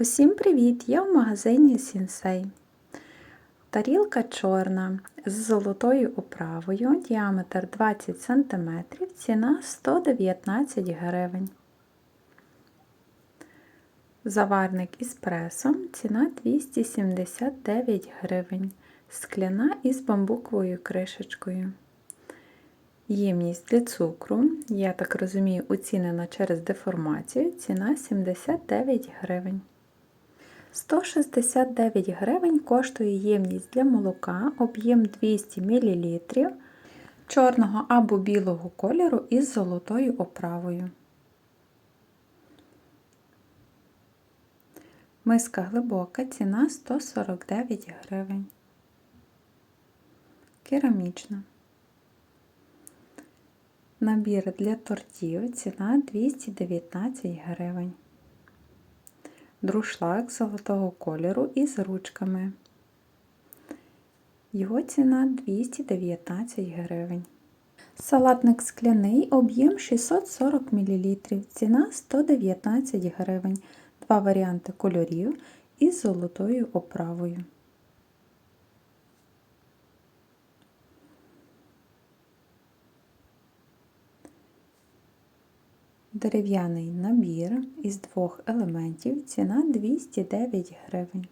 Усім привіт! Я в магазині Сінсей. Тарілка чорна з золотою оправою, діаметр 20 см, ціна 119 гривень. Заварник із пресом, ціна 279 гривень. Скляна із бамбуковою кришечкою. Ємність для цукру, я так розумію, оцінена через деформацію, ціна 79 гривень. 169 гривень коштує ємність для молока, об'єм 200 мл чорного або білого кольору із золотою оправою. Миска глибока, ціна 149 гривень. Керамічна. Набір для тортів ціна 219 гривень. Друшлак золотого кольору із ручками. Його ціна 219 гривень. Салатник скляний, об'єм 640 мл, ціна 119 гривень. Два варіанти кольорів із золотою оправою. Дерев'яний набір із двох елементів, ціна 209 гривень.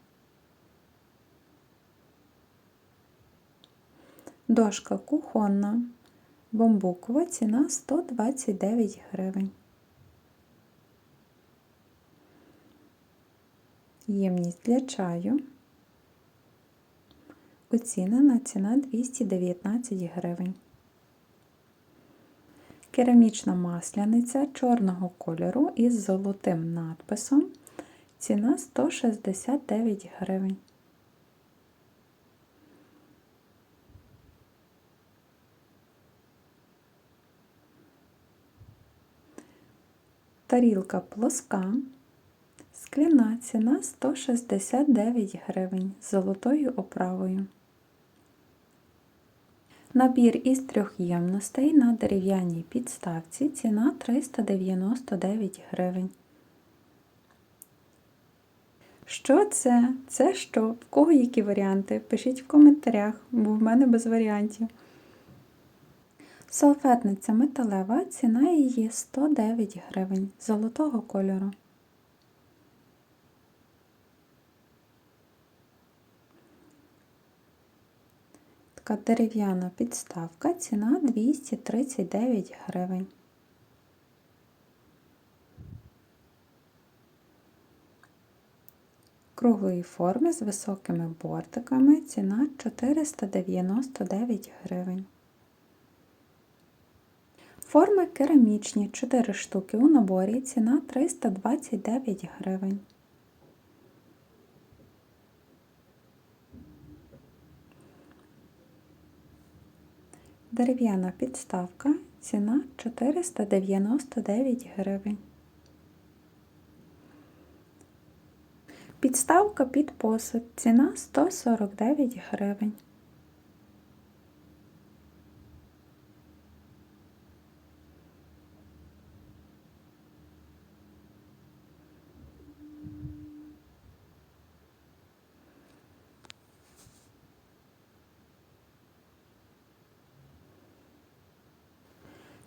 Дошка кухонна, бамбукова ціна 129 гривень. Ємність для чаю. Оцінена ціна 219 гривень. Керамічна масляниця чорного кольору із золотим надписом. Ціна 169 гривень. Тарілка плоска. Скляна ціна 169 гривень з золотою оправою. Набір із трьох ємностей на дерев'яній підставці ціна 399 гривень. Що це? Це що? В кого які варіанти? Пишіть в коментарях, бо в мене без варіантів. Салфетниця металева, ціна її 109 гривень золотого кольору. Така дерев'яна підставка, ціна 239 гривень. Круглої форми з високими бортиками, ціна 499 гривень. Форми керамічні, 4 штуки у наборі, ціна 329 гривень. Дерев'яна підставка, ціна 499 гривень. Підставка під посуд, ціна 149 гривень.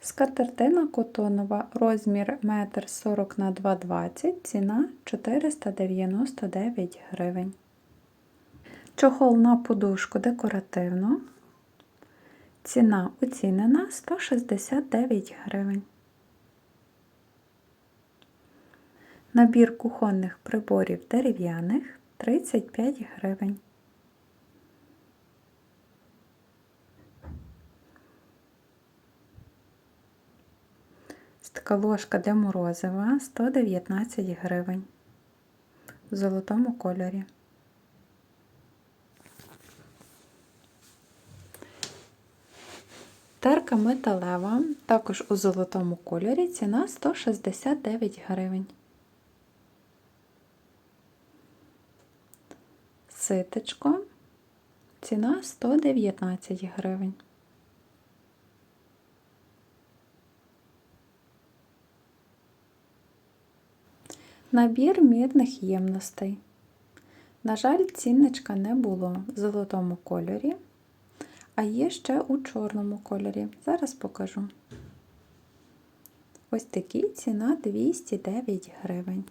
Скатертина котонова, розмір 1,40 на 2,20, ціна 499 гривень. Чохол на подушку декоративну. Ціна оцінена 169 гривень. Набір кухонних приборів дерев'яних 35 гривень. Така ложка для морозива 119 гривень в золотому кольорі. Терка металева, також у золотому кольорі, ціна 169 гривень. Ситечко, ціна 119 гривень. Набір мірних ємностей. На жаль, цінничка не було в золотому кольорі, а є ще у чорному кольорі. Зараз покажу. Ось такий ціна 209 гривень.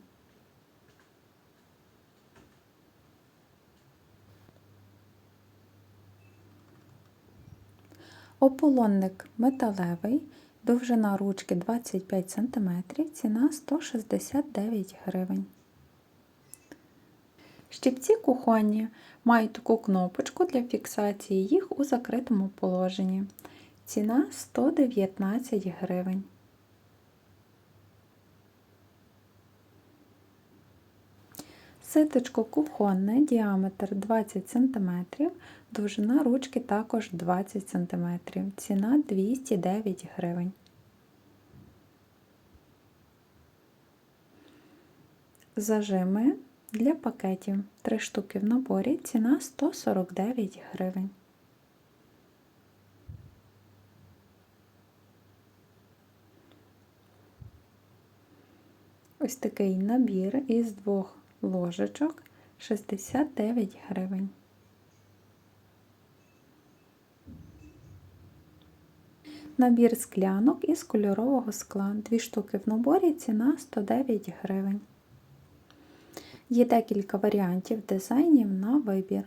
Ополонник металевий, довжина ручки 25 см, ціна 169 гривень. Щипці кухонні мають таку кнопочку для фіксації їх у закритому положенні. Ціна 119 гривень. Ситочко кухонне, діаметр 20 см, довжина ручки також 20 см. Ціна 209 гривень. Зажими для пакетів 3 штуки в наборі, ціна 149 гривень. Ось такий набір із двох ложечок 69 гривень. Набір склянок із кольорового скла. Дві штуки в наборі, ціна 109 гривень. Є декілька варіантів дизайнів на вибір.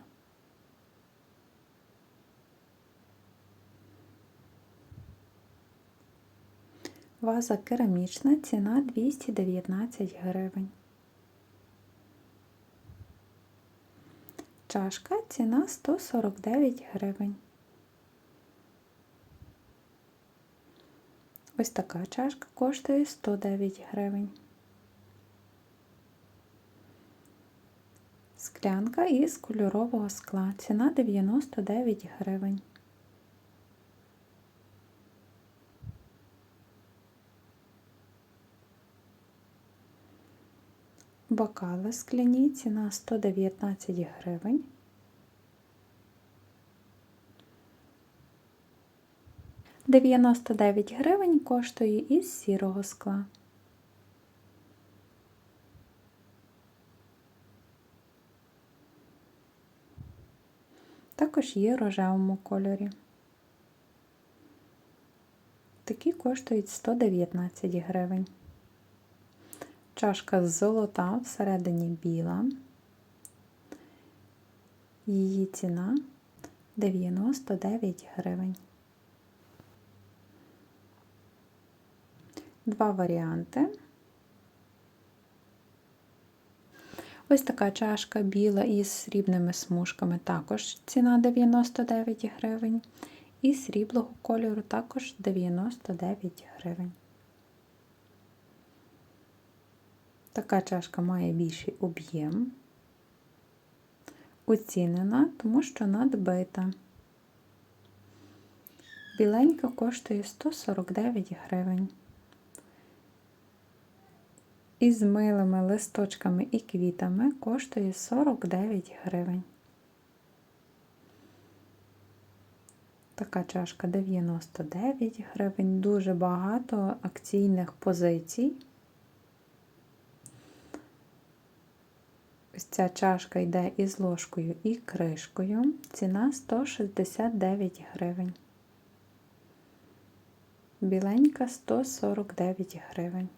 Ваза керамічна, ціна 219 гривень. Чашка ціна 149 гривень. Ось така чашка коштує 109 гривень. Склянка із кольорового скла. Ціна 99 гривень. Бокали скляні, ціна 119 гривень. Дев'яносто дев'ять гривень коштує із сірого скла. Також є в рожевому кольорі. Такі коштують 119 гривень. Чашка золота, всередині біла. Її ціна 99 гривень. Два варіанти. Ось така чашка біла із срібними смужками, також ціна 99 гривень. І сріблого кольору також 99 гривень. Така чашка має більший об'єм, оцінена, тому що надбита. Біленька коштує 149 гривень. Із милими листочками і квітами коштує 49 гривень. Така чашка 99 гривень, дуже багато акційних позицій. Ось ця чашка йде із ложкою і кришкою. Ціна 169 гривень. Біленька 149 гривень.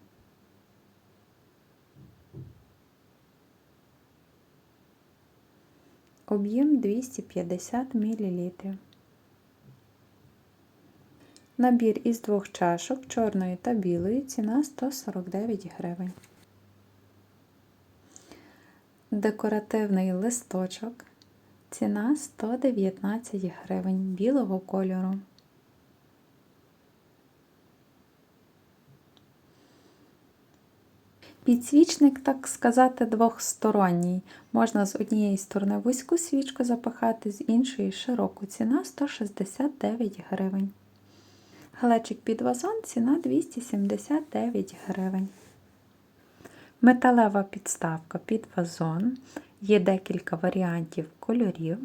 Об'єм 250 мл. Набір із двох чашок чорної та білої ціна 149 гривень. Декоративний листочок. Ціна 119 гривень білого кольору. Підсвічник, так сказати, двохсторонній. Можна з однієї сторони вузьку свічку запахати, з іншої широку. Ціна 169 гривень. Глечик під вазон ціна 279 гривень. Металева підставка під вазон. Є декілька варіантів кольорів.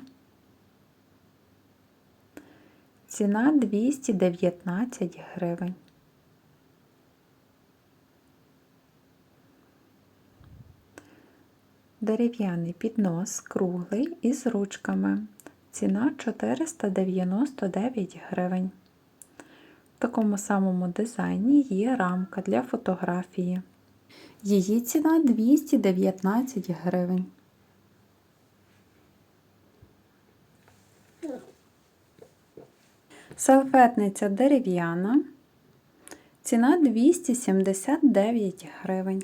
Ціна 219 гривень. Дерев'яний піднос круглий із ручками. Ціна 499 гривень. В такому самому дизайні є рамка для фотографії. Її ціна 219 гривень. Салфетниця дерев'яна. Ціна 279 гривень.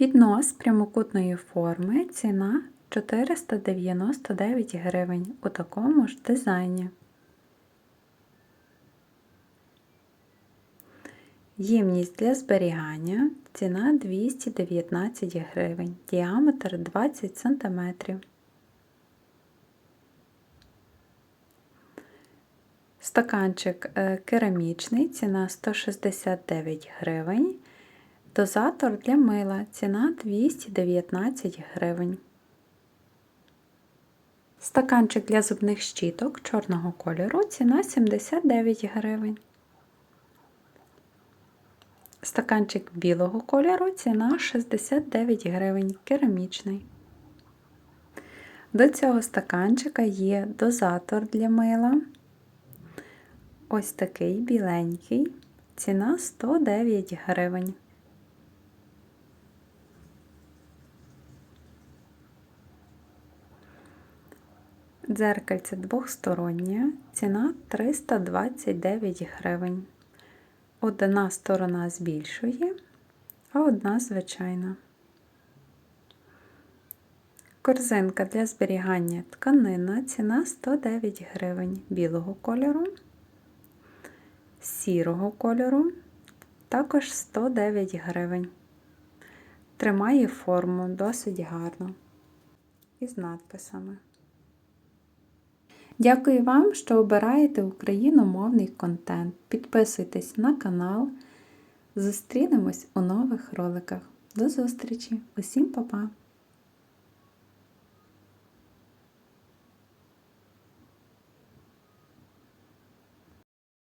Піднос прямокутної форми. Ціна 499 гривень у такому ж дизайні. Ємність для зберігання. Ціна 219 гривень. Діаметр 20 см. Стаканчик е, керамічний, ціна 169 гривень. Дозатор для мила, ціна 219 гривень. Стаканчик для зубних щіток чорного кольору, ціна 79 гривень. Стаканчик білого кольору, ціна 69 гривень, керамічний. До цього стаканчика є дозатор для мила. Ось такий біленький, ціна 109 гривень. Дзеркальце двохстороннє, ціна 329 гривень. Одна сторона збільшує, а одна звичайна. Корзинка для зберігання тканина, ціна 109 гривень білого кольору сірого кольору, також 109 гривень. Тримає форму досить гарно. Із надписами. Дякую вам, що обираєте україномовний контент. Підписуйтесь на канал. Зустрінемось у нових роликах. До зустрічі! Усім па-па!